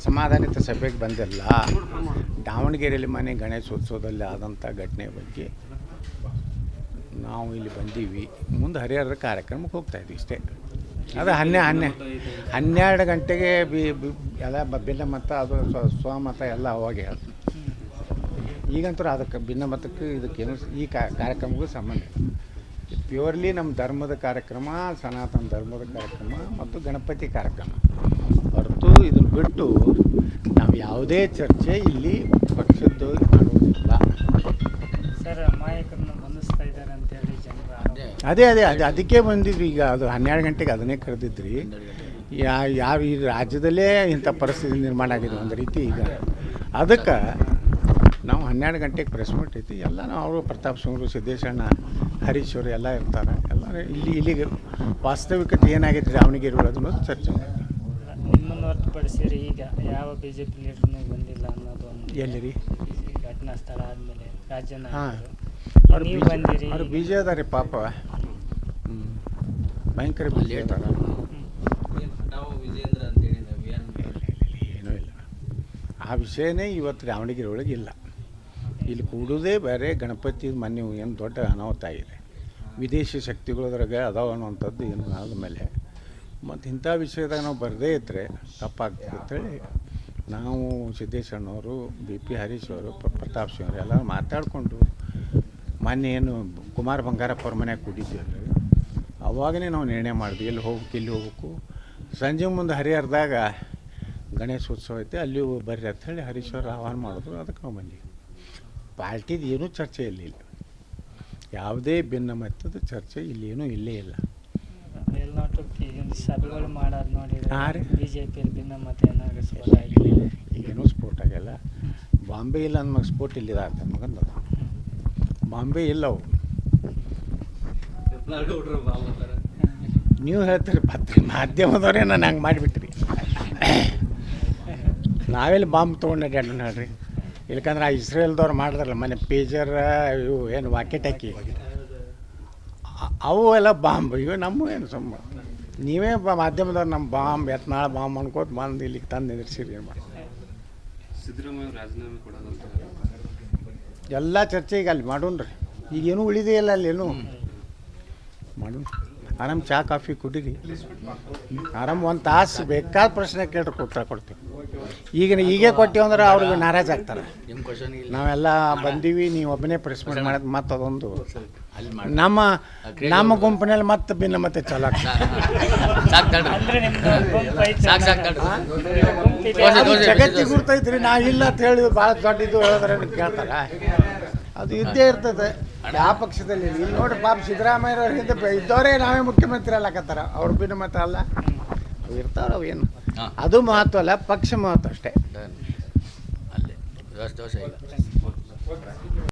ಅಸಮಾಧಾನಿತ ಸಭೆಗೆ ಬಂದಿಲ್ಲ ದಾವಣಗೆರೆಯಲ್ಲಿ ಮನೆ ಗಣೇಶೋತ್ಸವದಲ್ಲಿ ಆದಂಥ ಘಟನೆ ಬಗ್ಗೆ ನಾವು ಇಲ್ಲಿ ಬಂದೀವಿ. ಮುಂದೆ ಹರಿಹರದ ಕಾರ್ಯಕ್ರಮಕ್ಕೆ ಹೋಗ್ತಾ ಇದ್ವಿ ಇಷ್ಟೇ. ಅದು ಹನ್ನೆ ಹನ್ನೆ ಹನ್ನೆರಡು ಗಂಟೆಗೆ ಬಿ ಎಲ್ಲ ಭಿನ್ನ ಮತ, ಅದು ಸ್ವ ಸ್ವಮತ ಎಲ್ಲ ಅವಾಗೆ ಅದು ಈಗಂತೂ ಅದಕ್ಕೆ ಭಿನ್ನ ಮತಕ್ಕೆ ಇದಕ್ಕೇನು ಈ ಕಾರ್ಯಕ್ರಮಕ್ಕೂ ಸಂಬಂಧ ಪ್ಯೂರ್ಲಿ ನಮ್ಮ ಧರ್ಮದ ಕಾರ್ಯಕ್ರಮ, ಸನಾತನ ಧರ್ಮದ ಕಾರ್ಯಕ್ರಮ ಮತ್ತು ಗಣಪತಿ ಕಾರ್ಯಕ್ರಮ. ಹೊರತು ಇದನ್ನು ಬಿಟ್ಟು ನಾವು ಯಾವುದೇ ಚರ್ಚೆ ಇಲ್ಲಿ ಪಕ್ಷದ್ದು ಮಾಡುವುದಿಲ್ಲ ಸರ್ ಅಮಾಯಕರನ್ನು ಬಂಧಿಸ್ತಾ ಇದ್ದಾರೆ ಅಂತೇಳಿ ಜನರ ಅದೇ. ಅದೇ ಅದೇ ಅದಕ್ಕೆ ಬಂದಿದ್ವಿ ಈಗ ಅದು ಹನ್ನೆರಡು ಗಂಟೆಗೆ ಅದನ್ನೇ ಕರೆದಿದ್ರಿ. ಯಾ ಯಾವ ಈ ರಾಜ್ಯದಲ್ಲೇ ಇಂಥ ಪರಿಸ್ಥಿತಿ ನಿರ್ಮಾಣ ಆಗಿದೆ ಒಂದು ರೀತಿ ಈಗ. ಅದಕ್ಕೆ ನಾವು ಹನ್ನೆರಡು ಗಂಟೆಗೆ ಪ್ರೆಸ್ ಮೀಟ್ ಐತಿ. ಎಲ್ಲ ನಾವು ಅವರು ಪ್ರತಾಪ್ ಸಿಂಗ್ರು ಸಿದ್ದೇಶಣ್ಣ ಹರೀಶ್ ಅವರು ಎಲ್ಲ ಇರ್ತಾರೆ. ಎಲ್ಲರೂ ಇಲ್ಲಿ ಇಲ್ಲಿಗೆ ವಾಸ್ತವಿಕತೆ ಏನಾಗಿದೆ ದಾವಣಗೆರೆ ಅನ್ನೋದು ಚರ್ಚೆ. ನಿಮ್ಮನ್ನು ಹೊರತುಪಡಿಸಿರಿ ಈಗ ಯಾವ ಬಿ ಜೆ ಪಿ ಲೀಡರ್ನೂ ಬಂದಿಲ್ಲ ಅನ್ನೋದು ಒಂದು ಎಲ್ಲಿ ರೀ ಘಟನಾ ಸ್ಥಳ ಆದಮೇಲೆ ರಾಜ್ಯ ನಾಯಕರು ಅವ್ರು ನೀವು ಬಂದಿರಿ. ಅವ್ರು ಅದ ಅದಾರೆ ಪಾಪ. ಭಯಂಕರ ಭಯಂಕರ ಬೀಜ ಅದಾರ. ನಾವು ವಿಜೇಂದ್ರ ಅಂತೇಳಿ ನಾವು ಏನು ಏನೂ ಇಲ್ಲ. ಆ ವಿಷಯನೇ ಇವತ್ತು ದಾವಣಗೆರೆ ಒಳಗೆ ಇಲ್ಲ. ಇಲ್ಲಿ ಕೂಡೋದೇ ಬೇರೆ ಗಣಪತಿ ಮನೆ ಏನು ದೊಡ್ಡ ಅನಾಹುತ ಆಗಿದೆ. ವಿದೇಶಿ ಶಕ್ತಿಗಳದ್ರಾಗ ಅದಾವ ಅನ್ನುವಂಥದ್ದು ಏನು ಆದಮೇಲೆ. ಮತ್ತು ಇಂಥ ವಿಷಯದಾಗ ನಾವು ಬರದೇ ಇದ್ದರೆ ತಪ್ಪಾಗ್ತದೆ ಅಂತೇಳಿ ನಾವು ಸಿದ್ದೇಶಣ್ಣವರು ಬಿ ಪಿ ಹರೀಶ್ ಅವರು, ಪ್ರ- ಪ್ರತಾಪ್ ಸಿಂಗ್ ಅವರು ಎಲ್ಲ ಮಾತಾಡಿಕೊಂಡು ಮೊನ್ನೆ ಏನು ಕುಮಾರ್ ಬಂಗಾರಪ್ಪ ಅವ್ರ ಮನೆಯಾಗ ಕೂಡಿದ್ದೀವಲ್ಲ ಅವಾಗನೇ ನಾವು ನಿರ್ಣಯ ಮಾಡಿದ್ವಿ, ಎಲ್ಲಿ ಹೋಗ್ಬೇಕು ಇಲ್ಲಿ ಹೋಗ್ಬೇಕು. ಸಂಜೆ ಮುಂದೆ ಹರಿಹರದಾಗ ಗಣೇಶೋತ್ಸವ ಐತೆ ಅಲ್ಲಿ ಬರ್ರಿ ಅಂತ ಹೇಳಿ ಹರೀಶ್ ಅವ್ರು ಆಹ್ವಾನ ಮಾಡಿದ್ರು, ಅದಕ್ಕೆ ನಾವು ಬಂದ್ವಿ. ಪಾರ್ಟಿದು ಏನೂ ಚರ್ಚೆ ಇಲ್ಲಿ ಯಾವುದೇ ಭಿನ್ನಮತದ ಚರ್ಚೆ ಇಲ್ಲಿ ಏನೂ ಇಲ್ಲೇ ಇಲ್ಲ. ಸಭೆಗಳು ಮಾಡೋದು ನೋಡಿದ್ರೆ. ಬಿ ಜೆ ಪಿಯಲ್ಲಿ ನಡೆಸ್ಬೋದಾಗಿದೆ ಈಗೇನೂ ಸ್ಫೋಟ ಆಗಿಲ್ಲ. ಬಾಂಬೆ ಇಲ್ಲ ಅಂದ ಮಗ ಸ್ಪೋರ್ಟ್ ಇಲ್ಲಿ ಅಂತ ಮಗಂದು. ಬಾಂಬೆ ಇಲ್ಲ ಅವು. ಬಾಬು ನೀವು ಹೇಳ್ತೀರಿ ಪತ್ರ ಮಾಧ್ಯಮದವರೇ ನಾನು ಹಂಗೆ ಮಾಡಿಬಿಟ್ರಿ. ನಾವೆಲ್ಲಿ ಬಾಂಬ್ ತೊಗೊಂಡು ಅಣ್ಣ ನೋಡ್ರಿ ಇಲ್ಕಂದ್ರೆ ಆ ಇಸ್ರೇಲ್ದವ್ರು ಮಾಡಿದ್ರಲ್ಲ ಮನೆ ಪೇಜರ್ ಇವು ಏನು ವಾಕೆಟ್ ಹಾಕಿ. ಅವು ಎಲ್ಲ ಬಾಂಬ್ ಇವು ನಮ್ಮ ಏನು ಸಮ್ಮ ನೀವೇ ಬ ಮಾಧ್ಯಮದವ್ರು ನಮ್ಮ ಬಾಂಬ್ ಎತ್ನಾಳ ಬಾಂಬ್ ಅನ್ಕೋತ ಬಂದು ಇಲ್ಲಿಗೆ ತಂದು ನಿಂದಿರ್ಸಿರಿ ಏನು ಮಾಡಿ ಸಿದ್ದರಾಮಯ್ಯ ರಾಜೀನಾಮೆ ಕೊಡೋದಂತ ಎಲ್ಲ ಚರ್ಚೆ ಈಗ ಅಲ್ಲಿ ಮಾಡೋಣ್ರಿ ಈಗೇನು ಉಳಿದೇ ಇಲ್ಲ ಅಲ್ಲಿ ಏನು. ಮಾಡೋಣ ಆರಾಮ್ ಚಹಾ ಕಾಫಿ ಕುಡೀರಿ. ಆರಾಮ್ ಒಂದು ತಾಸು ಬೇಕಾದ ಪ್ರಶ್ನೆ ಕೇಳಿ ಉತ್ತರ ಕೊಡ್ತೀವಿ. ಈಗ ಈಗೇ ಕೊಟ್ಟಿವಿ ಅಂದ್ರೆ ಅವ್ರಿಗೆ ನಾರಾಜ್ ಆಗ್ತಾರೆ. ನಿಮ್ಮ ಕ್ವಶನ್ ಇಲ್ಲ. ನಾವೆಲ್ಲ ಬಂದೀವಿ ನೀವು ಒಬ್ಬನೇ ಪ್ರೆಸ್ಮೆಂಟ್ ಮಾಡೋದು ಮತ್ತೆ ಅದೊಂದು. ಅಲ್ಲಿ ಮಾಡಿ. ನಮ್ಮ ನಮ್ಮ ಗುಂಪಿನಲ್ಲಿ ಮತ್ತೆ ಭಿನ್ನ ಮತ್ತೆ ಚಲೋ. ಜಗತ್ತಿಗೆ ಗುರ್ತೈತ್ರಿ ನಾ ಇಲ್ಲ ಅಂತ ಹೇಳಿ ಭಾಳ ದೊಡ್ಡದು ಹೇಳಿದ್ರೆ ಕೇಳ್ತಾರ. ಅದು ಇದ್ದೇ ಇರ್ತದೆ. ಯಾವ ಪಕ್ಷದಲ್ಲಿ ಇಲ್ಲಿ. ನೋಡಿ ಪಾಪ ಸಿದ್ದರಾಮಯ್ಯವ್ರ ಹಿಂದೆ ಇದ್ದವರೇ ನಾವೇ ಮುಖ್ಯಮಂತ್ರಿ ಅಲ್ಲಕತ್ತಾರ ಅವ್ರ ಭಿನ್ನ ಮತ ಅಲ್ಲ. ಅವು ಇರ್ತಾವ್ರ ಅವು ಏನು. ಅದು ಮಹತ್ವ ಅಲ್ಲ ಪಕ್ಷ ಮಹತ್ವ ಅಷ್ಟೇ. ಅಲ್ಲೇ. ದೋಸೆ